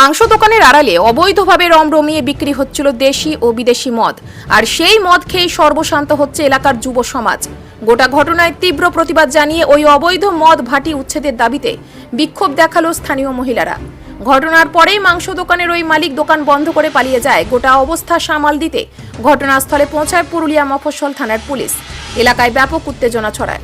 মাংস দোকানের আড়ালে অবৈধভাবে রমরমিয়ে বিক্রি হচ্ছিল দেশি ও বিদেশি মদ। আর সেই মদ খেয়েই সর্বশান্ত হচ্ছে এলাকার যুব সমাজ। গোটা ঘটনায় তীব্র প্রতিবাদ জানিয়ে ওই অবৈধ মদ ভাটি উচ্ছেদের দাবিতে বিক্ষোভ দেখাল স্থানীয় মহিলারা। ঘটনার পরেই মাংস দোকানের ওই মালিক দোকান বন্ধ করে পালিয়ে যায়। গোটা অবস্থা সামাল দিতে ঘটনাস্থলে পৌঁছায় পুরুলিয়া মফস্বল থানার পুলিশ। এলাকায় ব্যাপক উত্তেজনা ছড়ায়।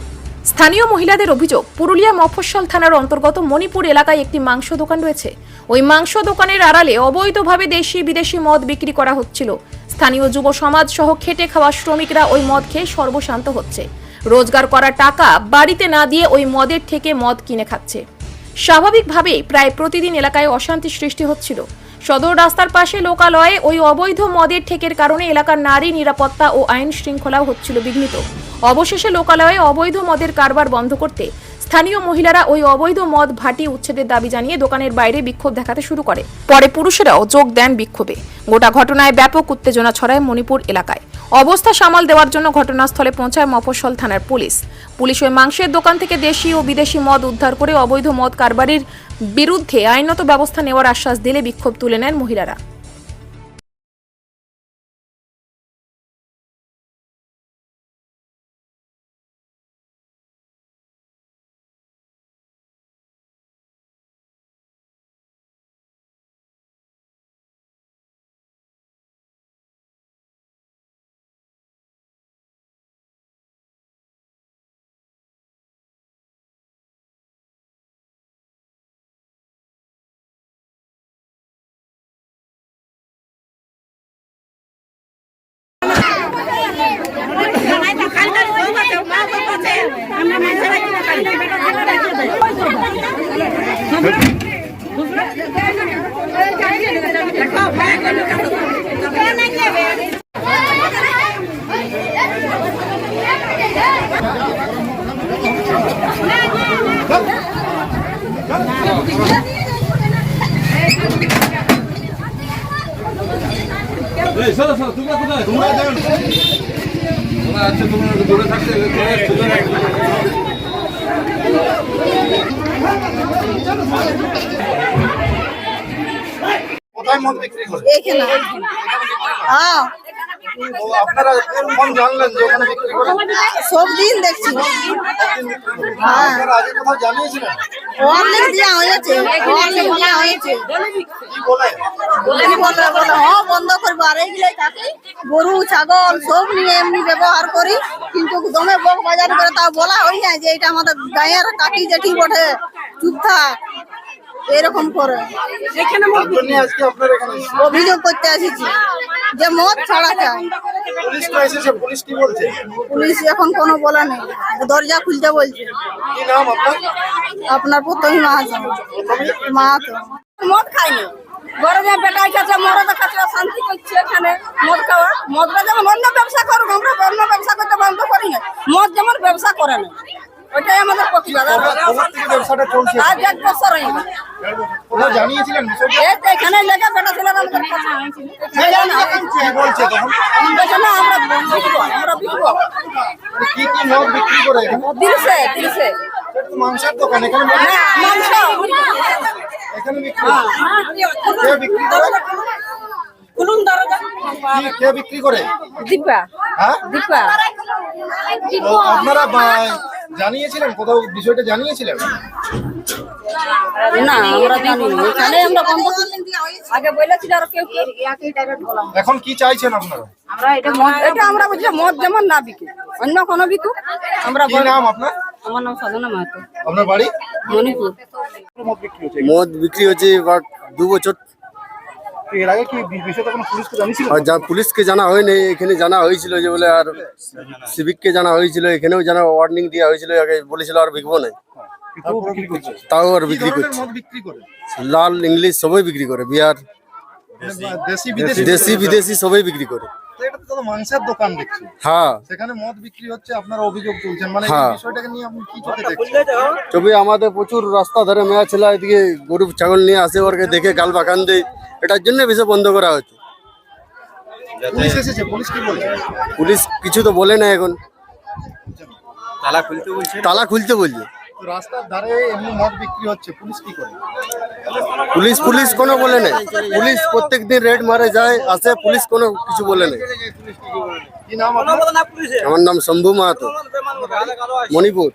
স্থানীয় মহিলাদের অভিযোগ, পুরুলিয়া মফস্বল থানার অন্তর্গত মণিপুর এলাকায় একটি মাংস দোকান রয়েছে। ওই মাংস দোকানের আড়ালে অবৈধভাবে দেশি বিদেশি মদ বিক্রি করা হচ্ছিল। স্থানীয় যুব সমাজ সহ খেটে খাওয়া শ্রমিকরা ওই মদ খেয়ে সর্বশান্ত হচ্ছে। রোজগার করা টাকা বাড়িতে না দিয়ে ওই মদের থেকে মদ কিনে খাচ্ছে। স্বাভাবিকভাবেই প্রায় প্রতিদিন এলাকায় অশান্তি সৃষ্টি হচ্ছিল। সদর রাস্তার পাশে লোকালয়ে ওই অবৈধ মদের ঠেকের কারণে এলাকার নারী নিরাপত্তা ও আইন শৃঙ্খলা হচ্ছিল বিঘ্নিত। অবশেষে লোকালয়ে অবৈধ মদের কারবার বন্ধ করতে স্থানীয় মহিলারা ওই অবৈধ মদ ভাটি উচ্ছেদের দাবি জানিয়ে দোকানের বাইরে বিক্ষোভ দেখাতে শুরু করে। পরে পুরুষেরাও যোগ দেন বিক্ষোভে। গোটা ঘটনায় ব্যাপক উত্তেজনা ছড়ায় মণিপুর এলাকায়। অবস্থা সামাল দেওয়ার জন্য ঘটনাস্থলে পৌঁছায় মফস্বল থানার পুলিশ। পুলিশ ওই মাংসের দোকান থেকে দেশি ও বিদেশি মদ উদ্ধার করে অবৈধ মদ কারবারির বিরুদ্ধে আইনত ব্যবস্থা নেওয়ার আশ্বাস দিলে বিক্ষোভ তুলে নেন মহিলারা। শোনো, শোনো, তোমরা কোথায়? তোমরা আচ্ছা, তোমরা একটু দূরে থাকতে সুযোগ একটু কোথায় মদ বিক্রি করে হ্যাঁ। সব দিন দেখছি। হ্যাঁ। অনেক দেওয়া হয়েছে অনেক দেওয়া হয়েছে। হ্যাঁ বন্ধ করব। আর এইগুলো গরু ছাগল সব নিয়ে এমনি ব্যবহার করি। কিন্তু দমে বক বাজার করে তাও বলা হয় না যে এটা আমাদের গায়ের কাটি জেঠি বটে। চুপ থাক এরকম করে। তার জন্য আজকে আপনারা এখানে অভিযোগ করতে এসেছি যে মদ ছাড়া চাই পুলিশ তো এসেছে পুলিশ কি বলছে? পুলিশ এখন কোনো বলে নেই। দরজা খুলতে বলছে। কি নাম আপনার? আপনার প্রথমই মাহাতো মাহাতো মদ খাইনি। গরমে বেটাই কাছে মরদ কাছে শান্তি করছে এখানে মদ খাওয়া। মদটা যেমন অন্য ব্যবসা করুক আমরা অন্য ব্যবসা করতে বন্ধ করি না। মদ যেমন ব্যবসা করে না। ওইটাই আমাদের প্রতিবাদ। আর ব্যবসাটা চলছে। আজ এক বছর হয়ে গেল। জানিয়েছিলেন বিষয়টা? এখানে লেগে বেটা ছিল আমাদের বলছে তখন? আমরা বিকবো আমরা বিকবো কি কি মদ বিক্রি করে মাংসের দোকান এখানে হ্যাঁ মাংস। এখানে বিক্রি করে? বিক্রি করে? খুলুন দরজা কে বিক্রি করে? দীপা। হ্যাঁ? দীপা। আপনারা বা- জানিয়েছিলেন? কোথাও বিষয়টা জানিয়েছিলেন? না আমরা জানি এখানে আমরা বন্ধ আগে বলেছিল আর কেউ কেউ। একই ডাইরেক্ট বললাম এখন কি চাইছেন আপনারা? আমরা এটা মদ এটা আমরা মদ যেমন না বিকু অন্য কোনো বিকু। আমরা কি নাম আপনার? আমার নাম সাধনা মাহাতো। আপনার বাড়ি? মণিপুর। মদ বিক্রি হচ্ছে মদ বিক্রি হচ্ছে এবার দু বছর এর আগে কি বিষয়টা কোনো পুলিশকে জানিয়েছিল? আর যা পুলিশকে জানা হয়নি এখানে জানা হয়েছিল যে বলে আর সিভিককে জানা হয়েছিল এখানেও জানা ওয়ার্নিং দেওয়া হয়েছিল আগে বলেছিল আর বিকবো না তাও আর বিক্রি করছে। লাল ইংলিশ সবাই বিক্রি করে বিহার দেশি বিদেশি দেশি বিদেশি সবাই বিক্রি করে। মাংসের দোকান দেখছি। হ্যাঁ। সেখানে মদ বিক্রি হচ্ছে আপনারা অভিযোগ তুলছেন। মানে হ্যাঁ। বিষয়টাকে নিয়ে আপনি কি চোখে দেখছেন? তবে আমাদের প্রচুর রাস্তা ধরে মেয়া ছেলে এদিকে গরু ছাগল নিয়ে আসে ওরকে দেখে গাল বাগান দেয়। এটার জন্য বন্ধ করা হচ্ছে পুলিশ এসেছে? পুলিশ কি বলছে? পুলিশ কিছু তো বলে না এখন। তালা খুলতে বলছে। রাস্তার ধারে এমনি মদ বিক্রি হচ্ছে পুলিশ কি করে? পুলিশ পুলিশ কোনো বলে নেই। পুলিশ প্রত্যেক দিন রেড মারে যায় আসে পুলিশ কোনো কিছু বলে নেই। কি নাম আমার নাম শম্ভু মাহাতো। মণিপুর।